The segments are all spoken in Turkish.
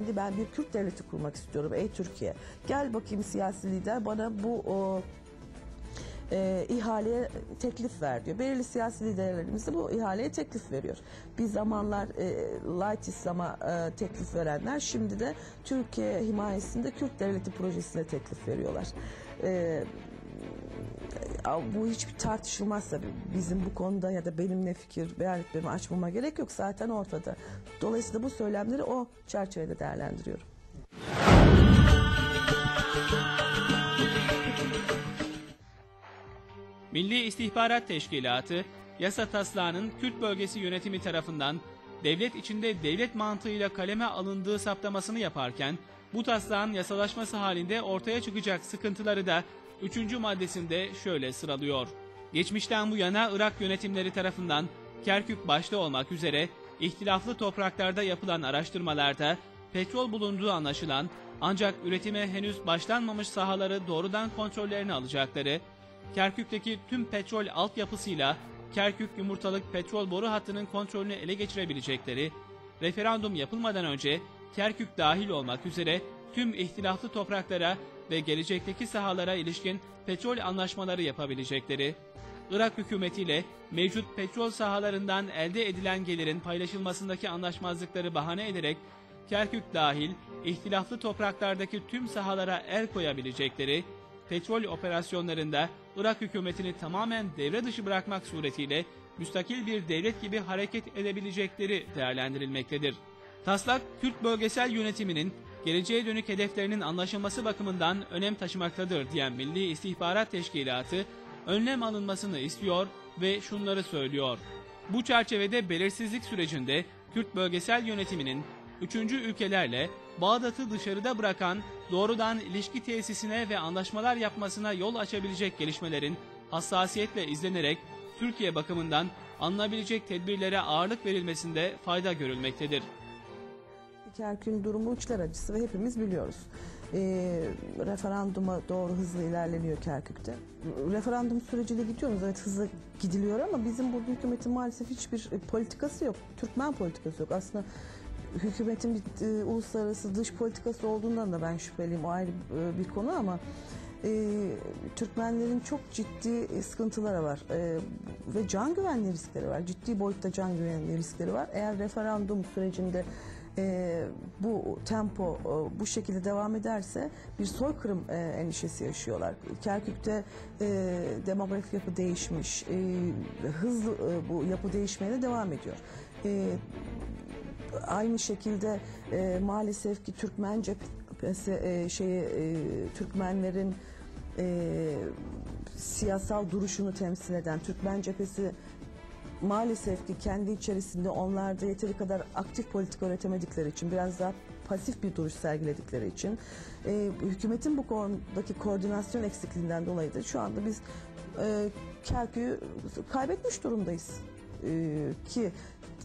Şimdi ben bir Kürt devleti kurmak istiyorum ey Türkiye. Gel bakayım siyasi lider bana bu o, e, ihaleye teklif ver diyor. Belirli siyasi liderlerimiz de bu ihaleye teklif veriyor. Bir zamanlar e, Light İslam'a e, teklif verenler şimdi de Türkiye himayesinde Kürt devleti projesine teklif veriyorlar. E, bu hiçbir tartışılmaz. Bizim bu konuda ya da benim ne fikir beyan etmemi açmama gerek yok. Zaten ortada. Dolayısıyla bu söylemleri o çerçevede değerlendiriyorum. Milli İstihbarat Teşkilatı, yasa taslağının Kürt bölgesi yönetimi tarafından devlet içinde devlet mantığıyla kaleme alındığı saptamasını yaparken, bu taslağın yasalaşması halinde ortaya çıkacak sıkıntıları da 3. maddesinde şöyle sıralıyor. Geçmişten bu yana Irak yönetimleri tarafından Kerkük başta olmak üzere ihtilaflı topraklarda yapılan araştırmalarda petrol bulunduğu anlaşılan ancak üretime henüz başlanmamış sahaları doğrudan kontrollerini alacakları, Kerkük'teki tüm petrol altyapısıyla Kerkük yumurtalık petrol boru hattının kontrolünü ele geçirebilecekleri, referandum yapılmadan önce Kerkük dahil olmak üzere tüm ihtilaflı topraklara ve gelecekteki sahalara ilişkin petrol anlaşmaları yapabilecekleri, Irak hükümetiyle mevcut petrol sahalarından elde edilen gelirin paylaşılmasındaki anlaşmazlıkları bahane ederek Kerkük dahil ihtilaflı topraklardaki tüm sahalara el koyabilecekleri, petrol operasyonlarında Irak hükümetini tamamen devre dışı bırakmak suretiyle müstakil bir devlet gibi hareket edebilecekleri değerlendirilmektedir. Taslak, Kürt bölgesel yönetiminin geleceğe dönük hedeflerinin anlaşılması bakımından önem taşımaktadır diyen Milli İstihbarat Teşkilatı, önlem alınmasını istiyor ve şunları söylüyor. Bu çerçevede belirsizlik sürecinde Kürt bölgesel yönetiminin üçüncü ülkelerle Bağdat'ı dışarıda bırakan doğrudan ilişki tesisine ve anlaşmalar yapmasına yol açabilecek gelişmelerin hassasiyetle izlenerek Türkiye bakımından alınabilecek tedbirlere ağırlık verilmesinde fayda görülmektedir. Kerkük'ün durumu uçlar acısı ve hepimiz biliyoruz. E, referanduma doğru hızlı ilerleniyor Kerkük'te. Referandum süreciyle gidiyoruz. Evet hızlı gidiliyor ama bizim burada hükümetin maalesef hiçbir e, politikası yok. Türkmen politikası yok. Aslında hükümetin bir e, uluslararası dış politikası olduğundan da ben şüpheliyim. O ayrı e, bir konu ama e, Türkmenlerin çok ciddi sıkıntıları var e, ve can güvenliği riskleri var. Ciddi boyutta can güvenliği riskleri var. Eğer referandum sürecinde e, bu tempo e, bu şekilde devam ederse bir soykırım e, endişesi yaşıyorlar. Kerkük'te e, demografik yapı değişmiş, e, hızlı e, bu yapı değişmeye de devam ediyor. E, aynı şekilde e, maalesef ki Türkmen cephesi e, şeyi e, Türkmenlerin e, siyasal duruşunu temsil eden Türkmen cephesi maalesef ki kendi içerisinde onlarda yeteri kadar aktif politika üretemedikleri için biraz daha pasif bir duruş sergiledikleri için e, hükümetin bu konudaki koordinasyon eksikliğinden dolayı da şu anda biz e, Kerkük'ü kaybetmiş durumdayız. E, ki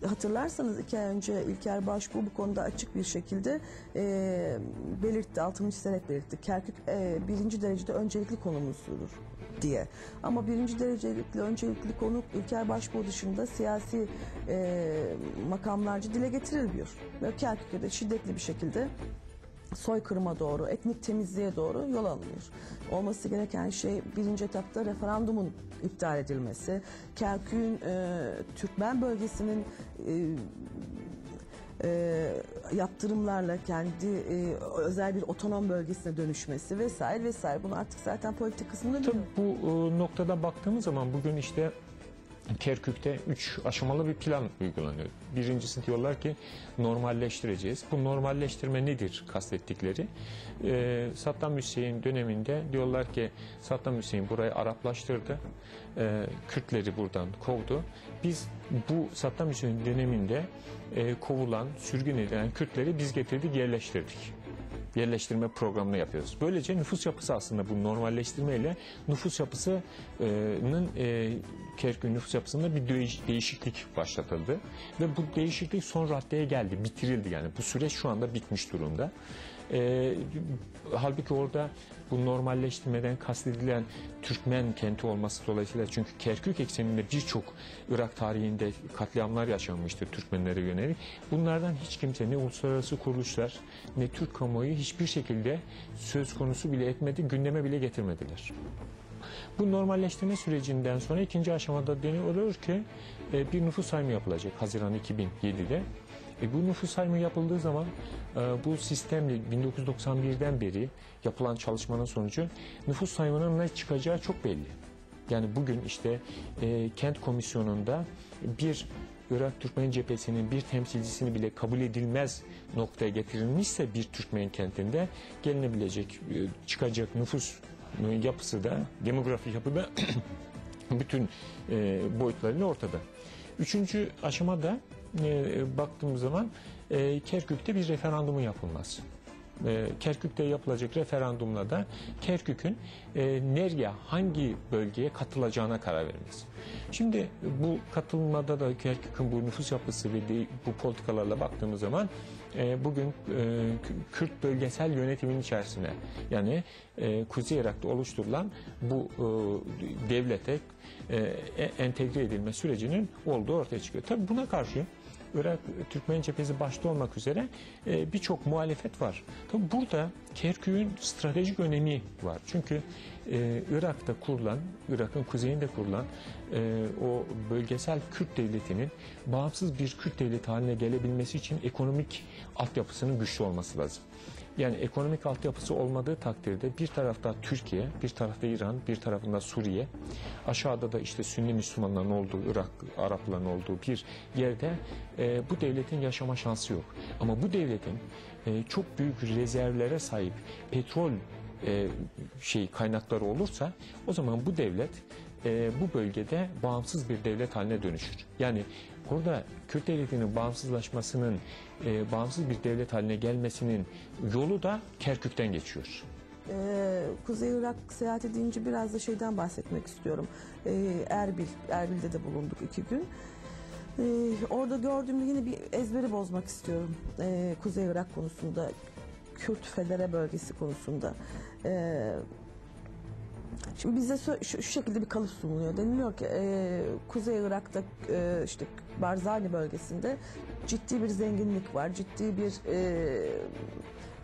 hatırlarsanız iki ay önce İlker Başbuğ bu konuda açık bir şekilde e, belirtti, altını çizerek belirtti. Kerkük e, birinci derecede öncelikli konumuzdur diye. Ama birinci derecelikli öncelikli konu İlker Başbuğ dışında siyasi e, makamlarca dile getirilmiyor. Ve Kerkük'te de şiddetli bir şekilde soykırıma doğru, etnik temizliğe doğru yol alınıyor. Olması gereken şey birinci etapta referandumun iptal edilmesi, Kerkük'ün e, Türkmen bölgesinin e, e, yaptırımlarla kendi e, özel bir otonom bölgesine dönüşmesi vesaire vesaire. Bunu artık zaten politik kısmında Tabii bu e, noktada baktığımız zaman bugün işte Kerkük'te üç aşamalı bir plan uygulanıyor. Birincisi diyorlar ki normalleştireceğiz. Bu normalleştirme nedir kastettikleri? Ee, Saddam Hüseyin döneminde diyorlar ki Saddam Hüseyin burayı Araplaştırdı. Ee, Kürtleri buradan kovdu. Biz bu Saddam Hüseyin döneminde e, kovulan, sürgün edilen Kürtleri biz getirdik, yerleştirdik yerleştirme programını yapıyoruz. Böylece nüfus yapısı aslında bu normalleştirmeyle nüfus yapısının e, Kerkük nüfus yapısında bir değiş, değişiklik başlatıldı ve bu değişiklik son raddeye geldi, bitirildi yani bu süreç şu anda bitmiş durumda. E, halbuki orada bu normalleştirmeden kastedilen Türkmen kenti olması dolayısıyla çünkü Kerkük ekseninde birçok Irak tarihinde katliamlar yaşanmıştır Türkmenlere yönelik. Bunlardan hiç kimse ne uluslararası kuruluşlar ne Türk kamuoyu hiçbir şekilde söz konusu bile etmedi, gündeme bile getirmediler. Bu normalleştirme sürecinden sonra ikinci aşamada deniyor ki e, bir nüfus sayımı yapılacak Haziran 2007'de. E, bu nüfus sayımı yapıldığı zaman e, bu sistemle 1991'den beri yapılan çalışmanın sonucu nüfus sayımının ne çıkacağı çok belli. Yani bugün işte e, kent komisyonunda bir Irak Türkmen cephesinin bir temsilcisini bile kabul edilmez noktaya getirilmişse bir Türkmen kentinde gelinebilecek e, çıkacak nüfus e, yapısı da demografik yapı da bütün e, boyutlarıyla ortada. Üçüncü aşamada e, baktığımız zaman e, Kerkük'te bir referandumun yapılması. E, Kerkük'te yapılacak referandumla da Kerkük'ün e, nereye, hangi bölgeye katılacağına karar vermesi. Şimdi bu katılmada da Kerkük'ün bu nüfus yapısı ve bu politikalarla baktığımız zaman e, bugün e, Kürt bölgesel yönetimin içerisine yani e, Kuzey Irak'ta oluşturulan bu devlete e, entegre edilme sürecinin olduğu ortaya çıkıyor. Tabii buna karşı Irak Türkmen cephesi başta olmak üzere e, birçok muhalefet var. Tabii burada Kerkük'ün stratejik önemi var. Çünkü e, Irak'ta kurulan, Irak'ın kuzeyinde kurulan e, o bölgesel Kürt devletinin bağımsız bir Kürt devleti haline gelebilmesi için ekonomik altyapısının güçlü olması lazım. Yani ekonomik altyapısı olmadığı takdirde bir tarafta Türkiye, bir tarafta İran, bir tarafında Suriye, aşağıda da işte Sünni Müslümanların olduğu, Irak Arapların olduğu bir yerde e, bu devletin yaşama şansı yok. Ama bu devletin e, çok büyük rezervlere sahip petrol e, şey kaynakları olursa o zaman bu devlet e, bu bölgede bağımsız bir devlet haline dönüşür. Yani burada Kürt devletinin bağımsızlaşmasının e, bağımsız bir devlet haline gelmesinin yolu da Kerkük'ten geçiyor. Ee, Kuzey Irak seyahat edince biraz da şeyden bahsetmek istiyorum. Ee, Erbil, Erbil'de de bulunduk iki gün. Ee, orada gördüğümde yine bir ezberi bozmak istiyorum. Ee, Kuzey Irak konusunda, Kürt Federe bölgesi konusunda. Ee, Şimdi bize şu, şekilde bir kalıp sunuluyor. Deniliyor ki e, Kuzey Irak'ta e, işte Barzani bölgesinde ciddi bir zenginlik var, ciddi bir e,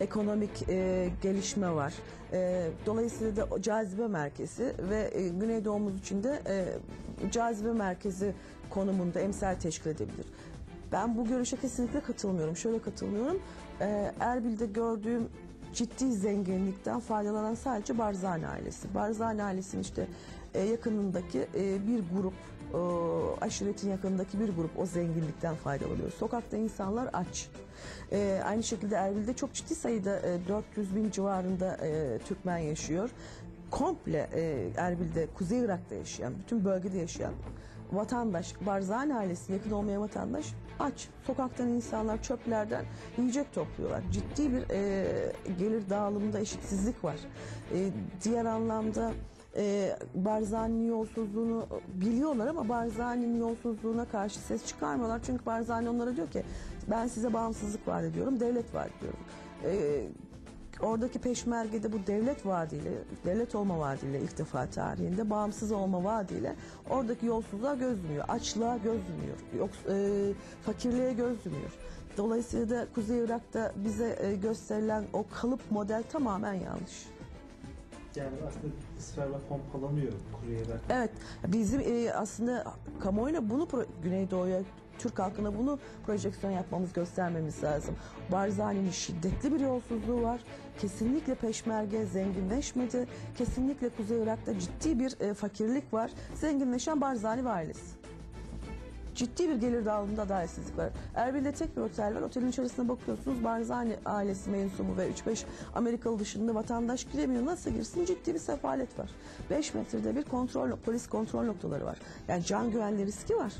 ekonomik e, gelişme var. E, dolayısıyla da cazibe merkezi ve e, Güneydoğumuz için de e, cazibe merkezi konumunda emsal teşkil edebilir. Ben bu görüşe kesinlikle katılmıyorum. Şöyle katılmıyorum. E, Erbil'de gördüğüm ciddi zenginlikten faydalanan sadece Barzani ailesi. Barzani ailesinin işte e, yakınındaki e, bir grup, e, aşiretin yakınındaki bir grup o zenginlikten faydalanıyor. Sokakta insanlar aç. E, aynı şekilde Erbil'de çok ciddi sayıda e, 400 bin civarında Türkmen yaşıyor. Komple Erbil'de, Kuzey Irak'ta yaşayan, bütün bölgede yaşayan vatandaş, Barzani ailesine yakın olmayan vatandaş aç. Sokaktan insanlar çöplerden yiyecek topluyorlar. Ciddi bir e, gelir dağılımında eşitsizlik var. E, diğer anlamda e, Barzani'nin yolsuzluğunu biliyorlar ama Barzani'nin yolsuzluğuna karşı ses çıkarmıyorlar. Çünkü Barzani onlara diyor ki ben size bağımsızlık vaat ediyorum, devlet vaat ediyorum. E, oradaki peşmergede bu devlet vaadiyle, devlet olma vaadiyle ilk defa tarihinde bağımsız olma vaadiyle oradaki yolsuzluğa göz yumuyor, açlığa göz yumuyor, yok, e, fakirliğe göz yumuyor. Dolayısıyla da Kuzey Irak'ta bize e, gösterilen o kalıp model tamamen yanlış. Yani aslında ısrarla pompalanıyor Kuzey Irak. Evet, bizim e, aslında kamuoyuna bunu Güneydoğu'ya Türk halkına bunu projeksiyon yapmamız, göstermemiz lazım. Barzani'nin şiddetli bir yolsuzluğu var. Kesinlikle peşmerge zenginleşmedi. Kesinlikle Kuzey Irak'ta ciddi bir e, fakirlik var. Zenginleşen Barzani ve ailesi. Ciddi bir gelir dağılımında adaletsizlik var. Erbil'de tek bir otel var. Otelin içerisine bakıyorsunuz. Barzani ailesi mensubu ve 3-5 Amerikalı dışında vatandaş giremiyor. Nasıl girsin? Ciddi bir sefalet var. 5 metrede bir kontrol, polis kontrol noktaları var. Yani can güvenliği riski var.